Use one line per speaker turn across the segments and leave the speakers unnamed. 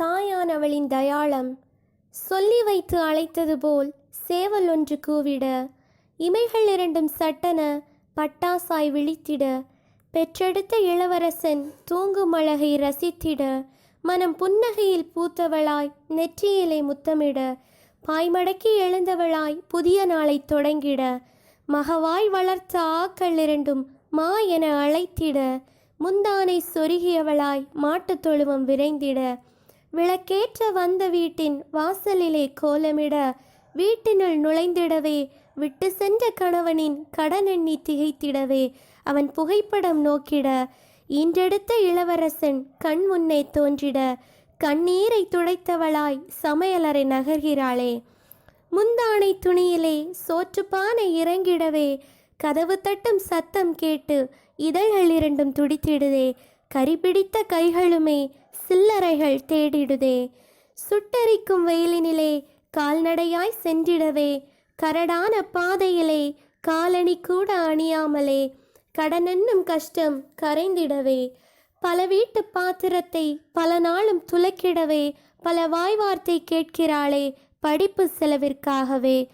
தாயானவளின் தயாளம். சொல்லி வைத்து அழைத்தது போல் சேவல் ஒன்று கூவிட இமைகள் இரண்டும் சட்டன பட்டாசாய் விழித்திட பெற்றெடுத்த இளவரசன் தூங்கும் அழகை ரசித்திட மனம் புன்னகையில் பூத்தவளாய் நெற்றியிலே முத்தமிட பாய்மடக்கி எழுந்தவளாய் புதிய நாளை தொடங்கிட மகவாய் வளர்த்த ஆக்கள் இரண்டும் மா என அழைத்திட முந்தானை சொருகியவளாய் மாட்டுத் தொழுவம் விரைந்திட விளக்கேற்ற வந்த வீட்டின் வாசலிலே கோலமிட வீட்டினுள் நுழைந்திடவே விட்டு சென்ற கணவனின் கடன் எண்ணி திகைத்திடவே அவன் புகைப்படம் நோக்கிட ஈன்றெடுத்த இளவரசன் கண் முன்னே தோன்றிட கண்ணீரை துடைத்தவளாய் சமையலறை நகர்கிறாளே. முந்தானை துணியிலே சோற்றுப்பானை இறங்கிடவே கதவு தட்டும் சத்தம் கேட்டு இதழ்கள் இரண்டும் துடித்திடுதே. கரிபிடித்த கைகளுமே சில்லறைகள் தேடிடுதே. சுட்டரிக்கும் வெயிலினிலே கால்நடையாய் சென்றிடவே. கரடான பாதையிலே காலணி கூட அணியாமலே. கடனென்னும் கஷ்டம் கரைந்திடவே. பல வீட்டு பாத்திரத்தை பல நாளும் துலக்கிடவே. பல வாய் வார்த்தை கேட்கிறாளே படிப்பு செலவிற்காகவே.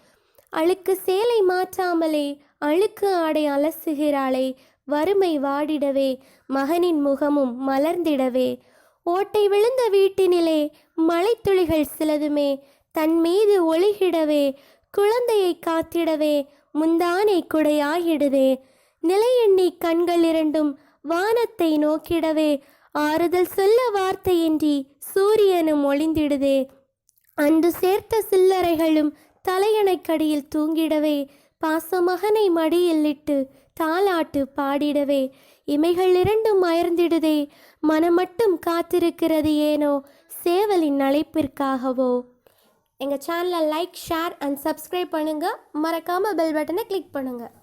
அழுக்கு சேலை மாற்றாமலே அழுக்கு ஆடை அலசுகிறாளே. வறுமை வாடிடவே. மகனின் முகமும் மலர்ந்திடவே. ஓட்டை விழுந்த வீட்டினிலே மலைத்துளிகள் சிலதுமே தன் மீது ஒளிகிடவே குழந்தையை காத்திடவே முந்தானை குடையாகிடுதே. நிலையெண்ணி கண்கள் இரண்டும் வானத்தை நோக்கிடவே ஆறுதல் சொல்ல வார்த்தையின்றி சூரியனும் ஒளிந்திடுதே. அன்று சேர்த்த சில்லறைகளும் தலையணைக்கடியில் தூங்கிடவே பாசமகனை மடியில் இட்டு தாலாட்டு பாடிடவே. இமைகள் இரண்டும் அயர்ந்திடுதே. மனம் மட்டும் காத்திருக்கிறது ஏனோ? சேவலின் அழைப்பிற்காகவோ? எங்கள் சேனலை லைக் ஷேர் அண்ட் சப்ஸ்கிரைப் பண்ணுங்கள் மறக்காமல் பெல் பட்டனை கிளிக் பண்ணுங்கள்